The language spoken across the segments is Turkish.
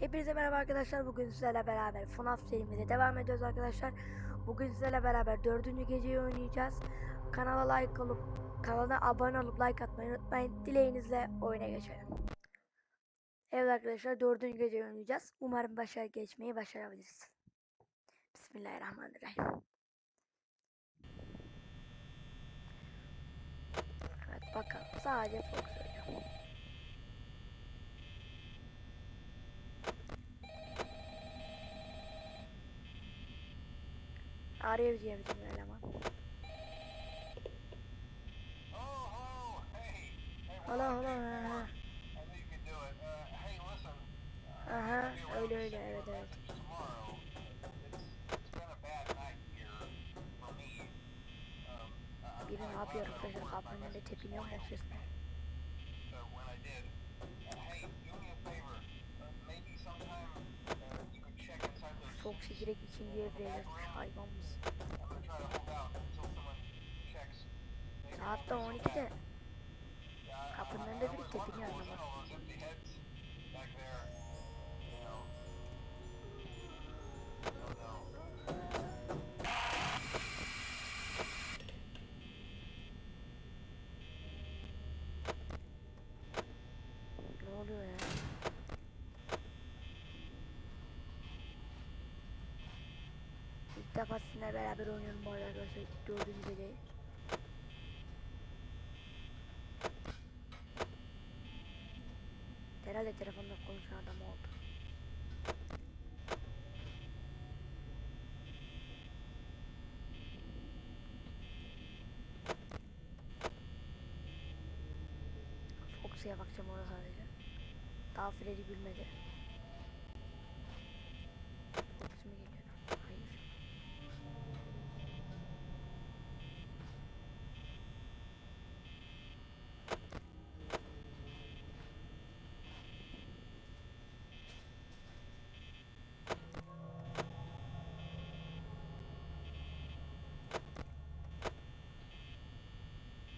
Hepinize merhaba arkadaşlar. Bugün sizlerle beraber FNAF serimize devam ediyoruz arkadaşlar. Bugün sizlerle beraber dördüncü geceyi oynayacağız. Kanala like olup kanala abone olup like atmayı unutmayın. Dileğinizle oyuna geçelim. Evet arkadaşlar dördüncü geceyi oynayacağız. Umarım başarı geçmeyi başarabiliriz. Bismillahirrahmanirrahim. Evet bakalım. Sadece Fox Tomorrow. It's, it's been a bad night here for me. Um, I'm Biri ne yapıyor arkadaşlar? Kapının önünde tepiniyor mu? Until someone checks. Maybe it Saat won't da be so 12'de. bad. Yeah, I- Kapının önünde bir wonder İlk defa sizinle beraber oynuyorum bu arada arkadaşlar. Dördüncü geceyi. Herhalde telefonda konuşan adam oldu. Foxy'ye bakacağım orada sadece. Daha Freddy gülmedi. Foxy mi geliyor? Hayır.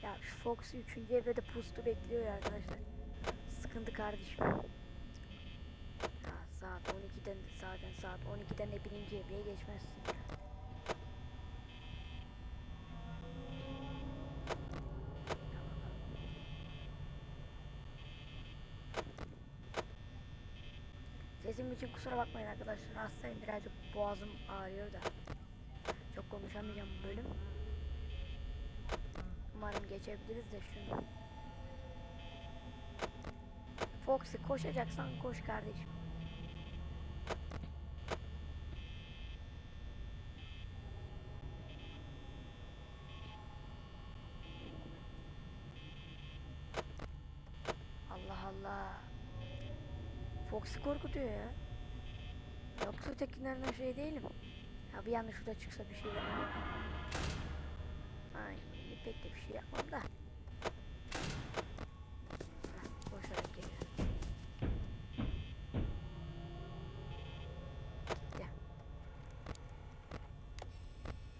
Ya şu Foxy 3. evrede pustu bekliyor ya arkadaşlar. Sıkıntı kardeşim. Ya saat 12'den zaten saat 12'den de birinci evreye geçmezsin. Sesim için kusura bakmayın arkadaşlar. Hastayım birazcık boğazım ağrıyor da. Çok konuşamayacağım bölüm. Umarım geçebiliriz de şunu. Foxy koşacaksan koş kardeşim. Allah Allah. Foxy korkutuyor ya. Yoksa ötekilerden şey değilim. Ya bir anda şurada çıksa bir şey var. Şey yapmam da. Gitti.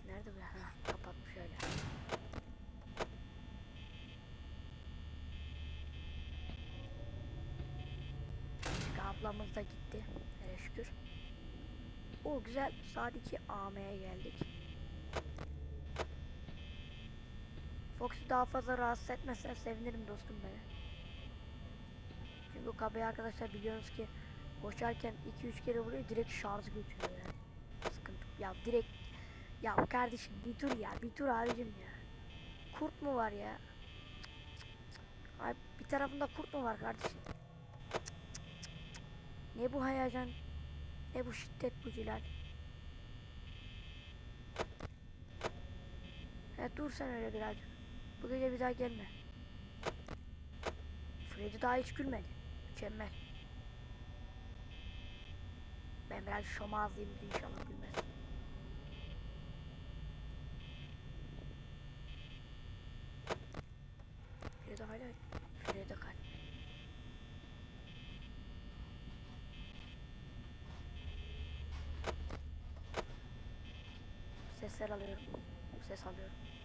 Nerede bu? Ha, kapatmış öyle. Ablamız da gitti. Hele şükür. O güzel. Saat 2 AM'ye geldik. Fox'u daha fazla rahatsız etmezsen sevinirim dostum beni. Çünkü kabeyi arkadaşlar biliyorsunuz ki koşarken 2-3 kere vuruyor direkt şarj götürüyor yani. Sıkıntı. Ya direkt ya kardeşim bir dur ya bir dur abicim ya. Kurt mu var ya? Ay bir tarafında kurt mu var kardeşim? Ne bu hayacan? Ne bu şiddet bu cilal? Evet dur sen öyle birazcık. Bu gece bir daha gelme. Freddy daha hiç gülmedi. Mükemmel. Ben biraz şomazlayayım da inşallah gülmez. Freddy hala Freddy kal. Sesler alıyorum. Ses alıyorum.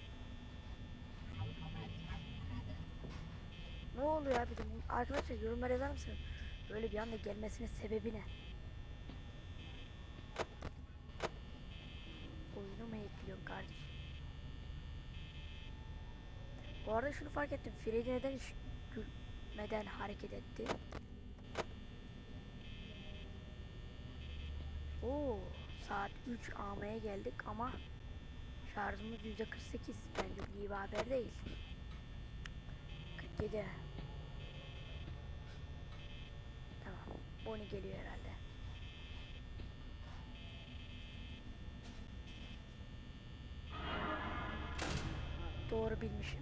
Ne oluyor ya bir de arkadaşlar yorumlar yazar mısın? Böyle bir anda gelmesinin sebebi ne? Oyunu mu ekliyorsun kardeşim? Bu arada şunu fark ettim. Freddy neden hiç gülmeden hareket etti? Oo, saat 3 AM'ye geldik ama şarjımız %48. Bence iyi bir haber değil. 47. Bonnie geliyor herhalde. Doğru bilmişim.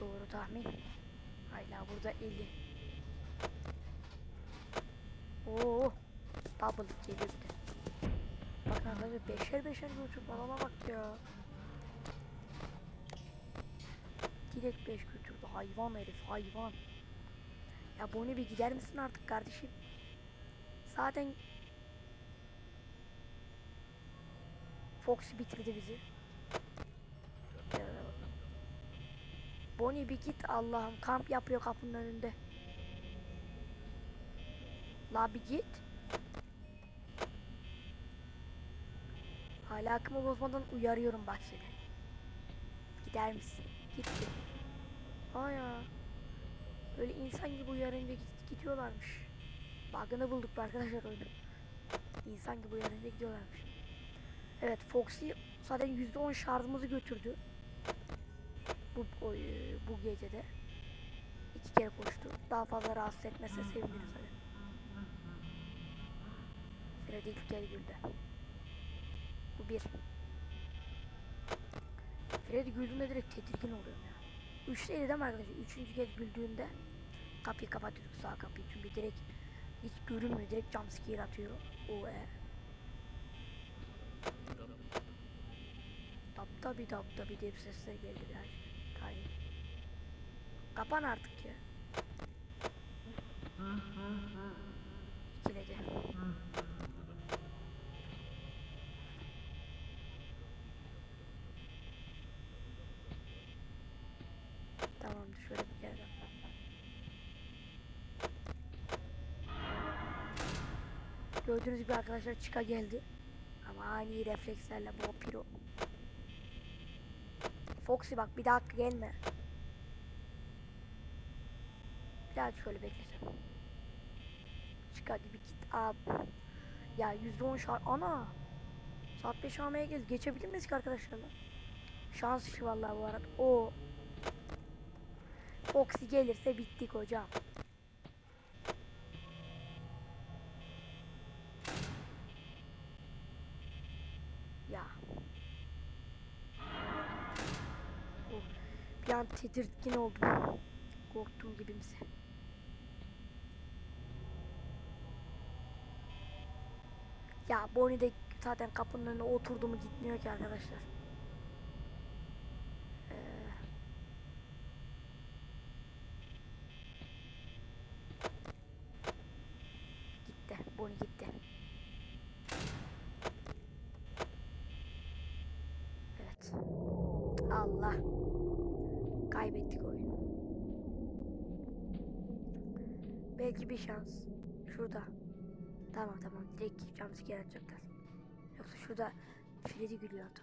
Doğru tahmin. Hala burada 50. Oo. Bir de. Bakın arkadaşlar beşer beşer götür balona bak ya. Direkt 5 götürdü hayvan herif hayvan. Ya Bonnie bir gider misin artık kardeşim? Zaten Fox bitirdi bizi. Bonnie bir git Allah'ım kamp yapıyor kapının önünde. La bir git. Ahlakımı bozmadan uyarıyorum bak seni. Gider misin? Gitti. Aya. Böyle insan gibi uyarınca git- gidiyorlarmış. Bug'ını bulduk arkadaşlar oyunu. İnsan gibi uyarınca gidiyorlarmış. Evet Foxy zaten %10 şarjımızı götürdü. Bu o, e, bu gecede. iki kere koştu. Daha fazla rahatsız etmese seviniriz hadi. Freddy ilk kere güldü. Bu bir. Freddy güldüğünde direkt tedirgin oluyorum Üçteydi değil mi arkadaşlar? Üçüncü kez güldüğünde kapıyı kapatıyorduk sağ kapıyı. Çünkü direkt hiç görünmüyor. Direkt jumpscare atıyor. O e. Tap tabi tap tabi diye sesler geldi biraz. Kaydı. Kapan artık ya. İkiledi. Tamamdır şöyle bir yerden. Gördüğünüz gibi arkadaşlar çıka geldi. Ama ani reflekslerle vampiro. Foxy bak bir daha gelme. Bir daha şöyle beklesem. Çık hadi bir git abi. Ya %10 şart. Ana. Saat 5 almaya geldi. Geçebilir miyiz ki arkadaşlarla? Şans işi vallahi bu arada. O. Foxy gelirse bittik hocam. Ya. Oh, bir an tedirgin oldum. Korktum gibimse. Ya Bonnie de zaten kapının önüne oturdu mu gitmiyor ki arkadaşlar. Ee, gitti. Bonnie gitti. Evet. Allah. Kaybettik oyunu. Belki bir şans. Şurada. Tamam tamam. Direkt jumpscare atacaklar. Yoksa şurada Freddy gülüyordu.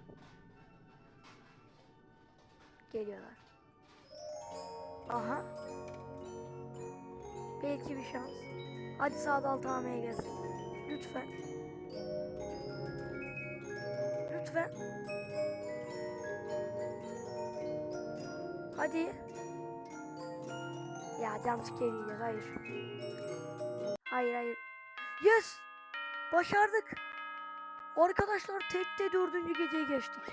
Geliyorlar. Aha. Belki bir şans. Hadi sağda altı hameye gelsin. Lütfen. Lütfen. Hadi. Ya jumpscare yiyeceğiz. Hayır. Hayır hayır. Yes! Başardık. Arkadaşlar tekte dördüncü geceyi geçtik.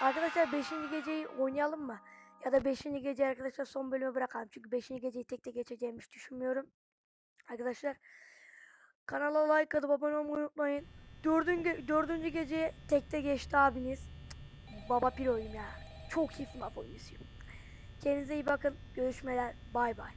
Arkadaşlar beşinci geceyi oynayalım mı? Ya da beşinci gece arkadaşlar son bölümü bırakalım. Çünkü beşinci geceyi tekte geçeceğimi hiç düşünmüyorum. Arkadaşlar kanala like atıp abone olmayı unutmayın. Dördüncü, dördüncü gece tekte geçti abiniz. Baba piroyum ya. Çok iyi FNAF oyuncusuyum. Kendinize iyi bakın. Görüşmeler. Bay bay.